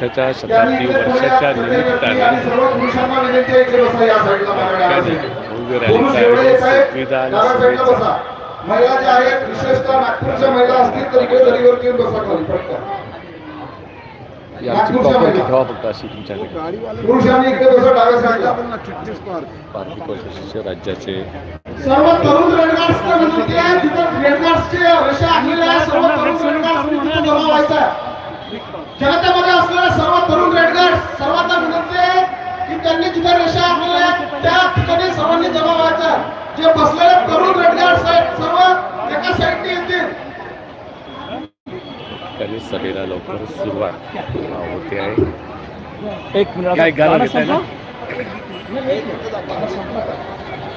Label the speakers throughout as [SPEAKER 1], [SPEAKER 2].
[SPEAKER 1] पक्षाच्या शताब्दी वर्षाच्या निमित्ताने भव्य रॅलीचं
[SPEAKER 2] महिला ज्या आहेत विशेषतः नागपूरच्या महिला असतील तर इकडे दरीवरती येऊन बसा खाली पटकन
[SPEAKER 1] आमची प्रॉपर्टी ठेवा फक्त अशी तुमच्याकडे.
[SPEAKER 2] पुरुषांनी इकडे बसा डाव्या साईडला.
[SPEAKER 1] पार्टी परिषदेचे राज्याचे
[SPEAKER 2] सर्व तरुण तिथं रेडगार्ड्सचे सर्व जमा व्हायचं आहे. जे बसलेले तरुण आहेत सर्व एका साईडने येतील.
[SPEAKER 1] सभेला लवकर सुरुवात होते आहे. एक मिनिट काय गाणं घेताय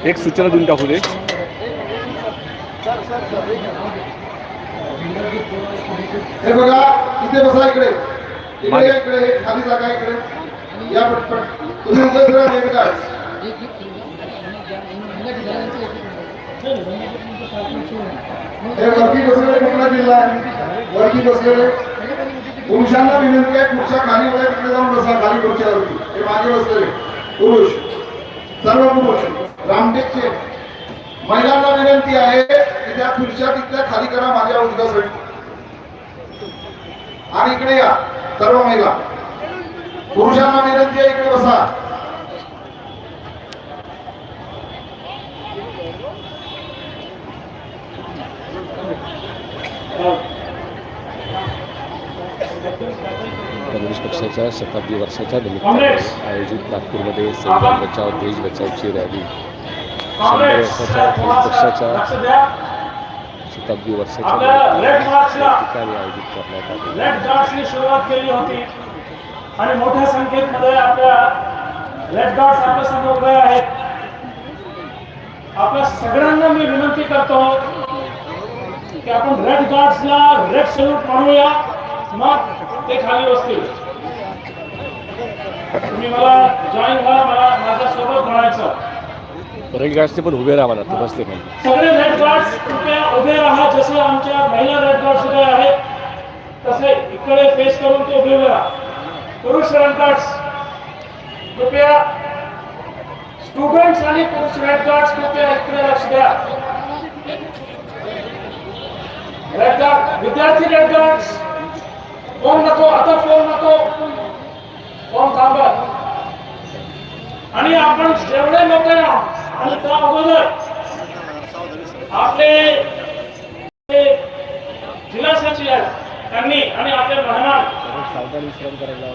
[SPEAKER 1] एक सूचना देऊन टाकू दे.
[SPEAKER 2] हे बघा इथे बसा इकडे. इकडे. इकडे हे खाली जागा इकडे. या पटपट. तुम्ही उभे राहा रेडगार्ड्स हे वरती बसलेले कुठला जिल्हा आहे. वरती बसलेले. पुरुषांना विनंती आहे पुढच्या खाली वगैरे तिकडे जाऊन बसा खाली खुर्च्यावरती हे मागे बसलेले. पुरुष. सर्व पुरुष. रामटेकचे. महिलांना विनंती आहे की त्या खुर्च्या तिथल्या खाली करा माझ्या उद्यासाठी आणि इकडे या सर्व महिला. पुरुषांना विनंती आहे इकडे बसा.
[SPEAKER 1] कम्युनिस्ट पक्षाच्या शताब्दी वर्षाच्या निमित्ताने आयोजित नागपूरमध्ये संविधान बचाव देश बचावची रॅली. शंभर वर्षाच्या कम्युनिस्ट पक्षाच्या शताब्दी वर्षाच्या ठिकाणी आयोजित करण्यात आली.
[SPEAKER 3] सुरुवात केली होती. आणि मोठ्या संख्येमध्ये आपल्या रेड गार्ड्स आपल्यासमोर उभे आहेत. आपल्या सगळ्यांना मी विनंती करतो की आपण रेड गार्ड्सला रेड सल्यूट म्हणूया मग ते खाली बसतील. तुम्ही मला जॉईन व्हा मला माझ्यासोबत म्हणायचं
[SPEAKER 1] रेड गार्ड्सने पण उभे राहा ते बसते पण
[SPEAKER 3] सगळे रेड गार्ड्स कृपया उभे राहा जसे आमच्या महिला रेड गार्ड्स उभे आहेत तसे इकडे फेस करून ते उभे राहा. पुरुष रेड गार्ड्स कृपया स्टुडंट्स आणि पुरुष रेड गार्ड्स कृपया इकडे लक्ष द्या. रेड गार्ड विद्यार्थी रेड गार्ड्स फोन नको आता फोन नको. फोन थांबा. आणि आपण जेवढे लोक आणि त्या अगोदर आपले जिल्हा सचिव आहेत त्यांनी आणि आपले मेहमान
[SPEAKER 1] करायला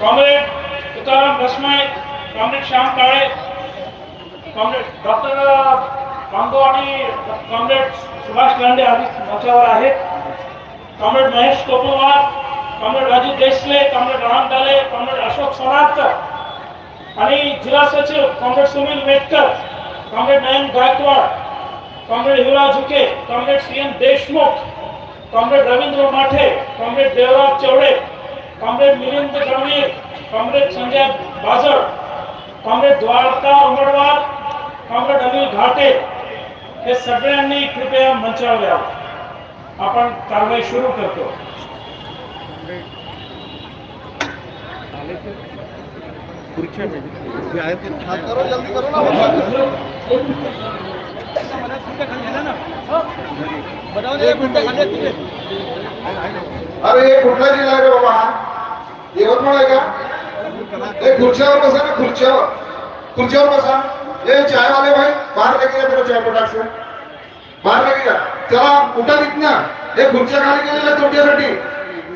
[SPEAKER 3] comrade Tukaram Bhasmay comrade Shyam Kale comrade doctor बांधव आणि कॉम्रेड सुभाष लांडे आधीच मंचावर आहेत. Comrade Mahesh Kopwar comrade Raju Deshle comrade Ram डाले कॉम्रेड अशोक सोनारकर आणि जिल्हा सचिव comrade Sunil Metkar comrade Nayan Gaikwad comrade Yuvraj Zuke comrade C N Deshmukh comrade Ravindra Mathe comrade Devraj Chaude comrade Milind Ganvir comrade Sanjay Bajal comrade Dwarka Umarwar comrade Anil Ghate हे सगळ्यांनी कृपया मंचावर यावं. आपण कारवाई सुरू करतो.
[SPEAKER 2] अरे हे कुठला जिल्हा रे बाबा? यवतमाळ आहे का? खुर्च्यावर बसा ना खुर्च्यावर. खुर्च्यावर बसा. ये चाय वाले भाई बाहर लेके जा तेरा चाय पटाक से। बाहेर लेके जा चला उठा ना हे खुर्च्या खाली गेलेल्या तोट्यासाठी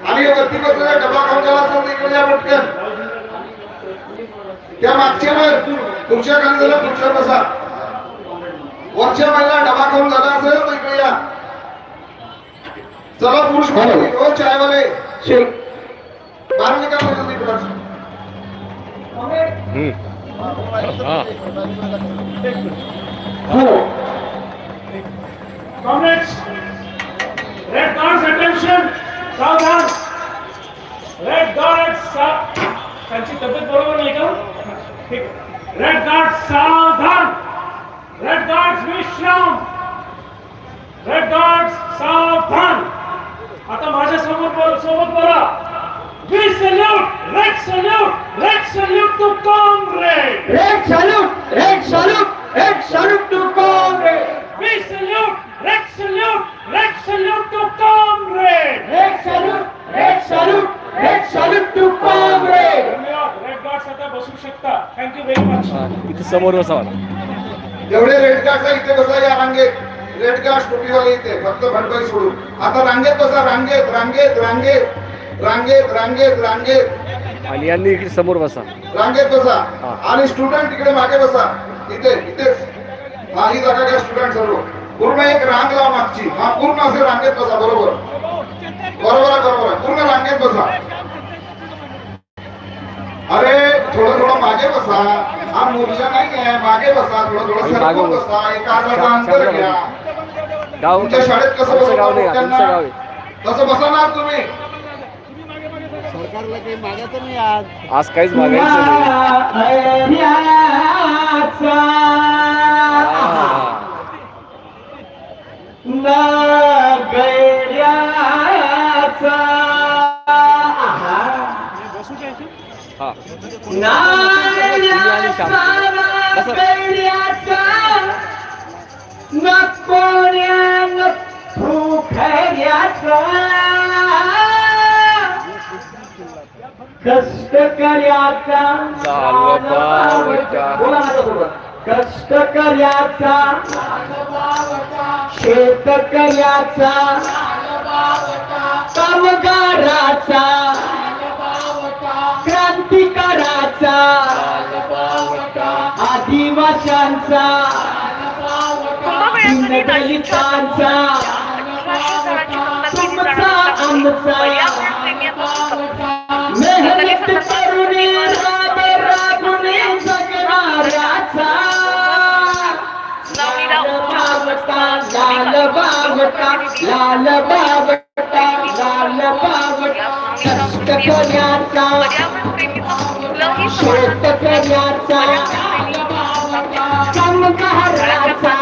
[SPEAKER 2] आणि हे वरती बसलेला डबा खाऊन असेल तर इकडे या पटकन। त्या मागच्या वर खुर्च्या खाली झाल्या खुर्च्यावर बसा. वरच्या महिला डबा खाऊन झाला असेल तर इकडे या चला पुरुष खाली ओ चाय वाले बाहेर निघा म्हणजे तिकडं.
[SPEAKER 1] हम्म. हा
[SPEAKER 2] हो
[SPEAKER 3] Comrades, Red Guards attention, सावधान. रेड गार्ड त्यांची तब्येत बरोबर नाही का? ठीक. रेड गार्ड सावधान. रेड गार्ड विश्राम. रेड गार्ड सावधान. आता माझ्यासमोर सोबत बोला. Salute, red salute, red salute to comrade.
[SPEAKER 4] Red salute, red salute, red salute to Congress.
[SPEAKER 3] We salute, red salute, red salute to comrade.
[SPEAKER 4] Red salute, red salute, red salute to Congress.
[SPEAKER 3] धन्यवाद red guards आता बसू शकता thank you very much
[SPEAKER 1] हा, इथे समोर बसावा
[SPEAKER 2] एवढे red कार्डचा इथे बसा या रांगेत रेड कार्ड टोपीवाले इथे फक्त भटबाई सोडून आता रांगेत बसा रांगेत रांगेत रांगेत रांगेत रांगेत रांगेत.
[SPEAKER 1] आणि यांनी इकडे समोर बसा.
[SPEAKER 2] रांगेत बसा. आणि स्टुडंट इकडे मागे बसा. इथे इथेच हा ही जागा घ्या स्टुडंट सर्व. पूर्ण एक रांग लावा मागची. हा पूर्ण असे रांगेत बसा बरोबर. बरोबर आहे बरोबर आहे. पूर्ण रांगेत बसा. अरे थोडं थोडं मागे बसा. हा मोर्चा नाही आहे मागे बसा. थोडं थोडं सरकून
[SPEAKER 1] बस.
[SPEAKER 2] बसा. एका हाताचं
[SPEAKER 1] शा-
[SPEAKER 2] अंतर घ्या.
[SPEAKER 1] गाव
[SPEAKER 2] तुमच्या शाळेत कसं बसवतात
[SPEAKER 1] नाही तुमचं
[SPEAKER 2] लोकांना?
[SPEAKER 1] गाव
[SPEAKER 2] बसवणार तुम्ही
[SPEAKER 1] आज. काहीच मागायचं नाही. हा.
[SPEAKER 4] कष्ट कर्याचा
[SPEAKER 1] चालवावटा.
[SPEAKER 4] बोला माझ्यासोबत कष्ट कर्याचा शेतकऱ्याचा कामगाराचा क्रांतिकाराचा आदिवाशांचा दलितांचा तुमचा आमचा बावटा लाल बावटा लाल बावटा कष्टकऱ्याचा शेतकऱ्याचा कामगाराचा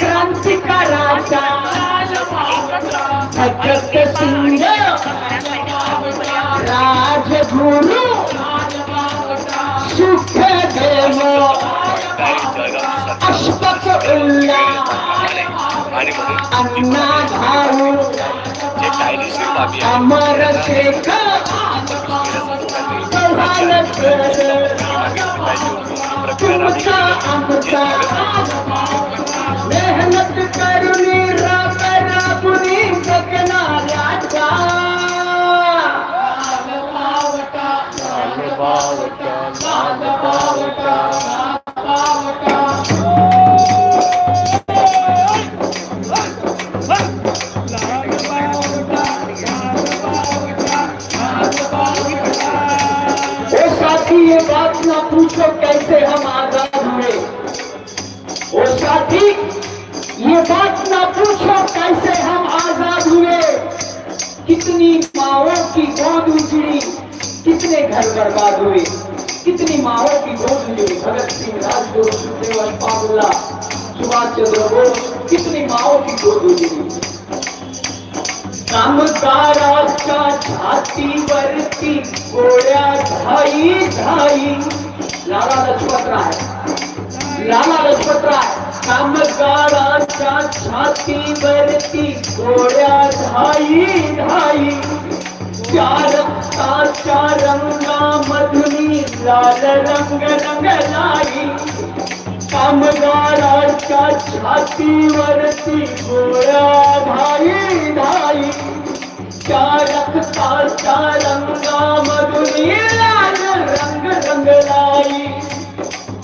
[SPEAKER 4] क्रांतिकाराचा भगत सिंग राजगुरु सुखदेव अशफक उल्ला अमर शेखर चव्हाणकर तुमचा आमचा मेहनत करून राब राबुनी जगणाऱ्याचा कितनी माओ की गोद उजड़ी कितने घर बर्बाद हुए कितनी माओ की गोद उजड़ी भगत सिंह राजगुरु सुखदेव अल्पामुल्ला सुभाष चंद्र बोस कितनी माओ की गोद उजड़ी कामगाराच्या छातीवरती गोळ्या धाई धाई। लाला लजपतराय लाला लजपतराय कामगाराच्या छातीवरती गोळ्या धाई धाई त्या रक्ताच्या रंगामधुनी लाल रंग रंगलाई कामगाराच्या छातीवरती गोळ्या धाई धाई त्या रक्ताच्या रंगामधुनी लाल रंग रंगलाई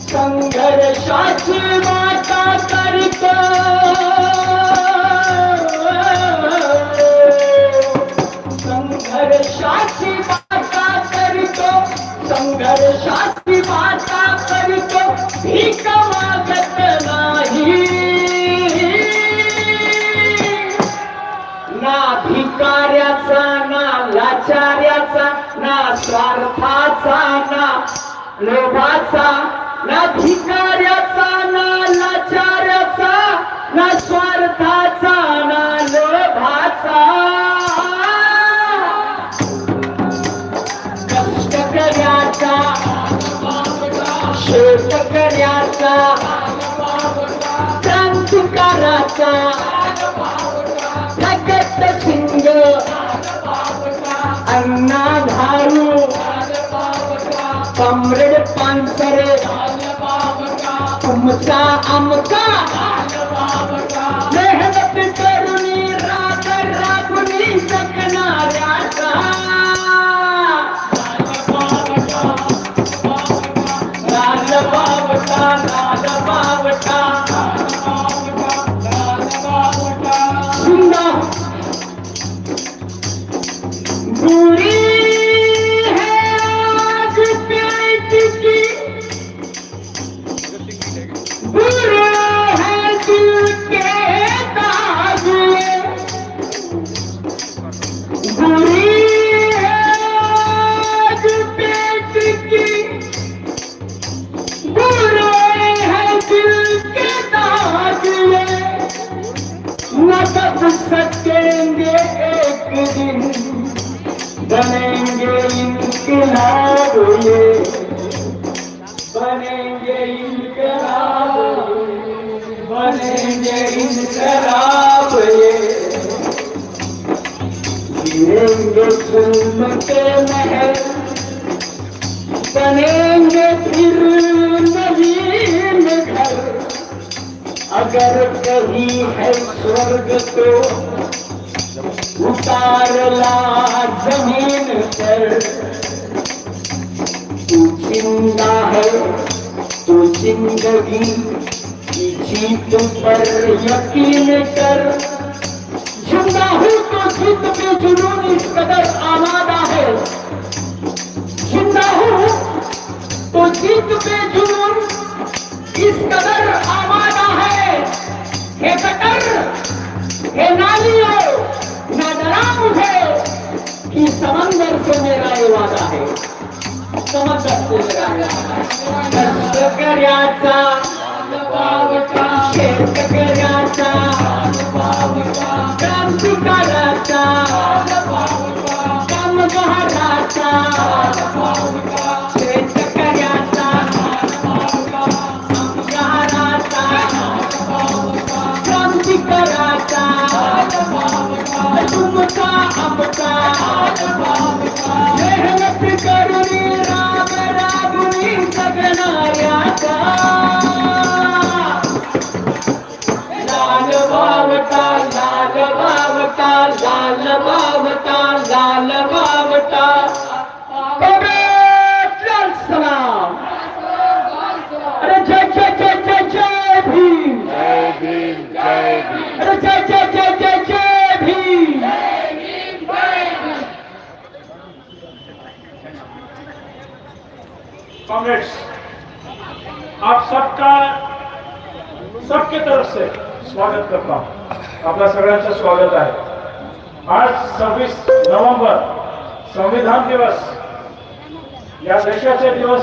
[SPEAKER 4] संघर्षाची आचार्याचा ना स्वार्थाचा ना लोभाचा ना भिकाऱ्याचा ना लाचाऱ्याचा ना स्वार्थाचा ना लोभाचा. कष्ट कर्याचा शेत कर्याचा क्रांतिकाराचा अण्णा धारू. कमरेड पानसरे. तुमचा आमचा के महल बनेंगे फिर नवीन घर अगर कहीं है स्वर्ग तो उतार ला जमीन पर तू जिंदा है तो जिंदगी की जीत पर यकीन कर जिंदा हूँ जीत पे जुनून इस कदर आमादा है ज़िंदा हूँ तो जीत पे जुनून इस कदर आमादा है हे कटर हे नालियों ना डरा मुझे कि समंदर से मेरा ये वादा है समंदर से मेरा ये वादा है शेतकऱ्याचा शेतकऱ्याचा तुमचा आमचा. मेहनत करुणी जय जय जय जय जय भीम
[SPEAKER 3] कॉम्रेड्स आप सबका सबके तरफ से स्वागत करता हूं। आपल्या सगळ्यांचं स्वागत आहे। आज सव्वीस नोव्हेंबर संविधान दिवस या देशाचे दिवस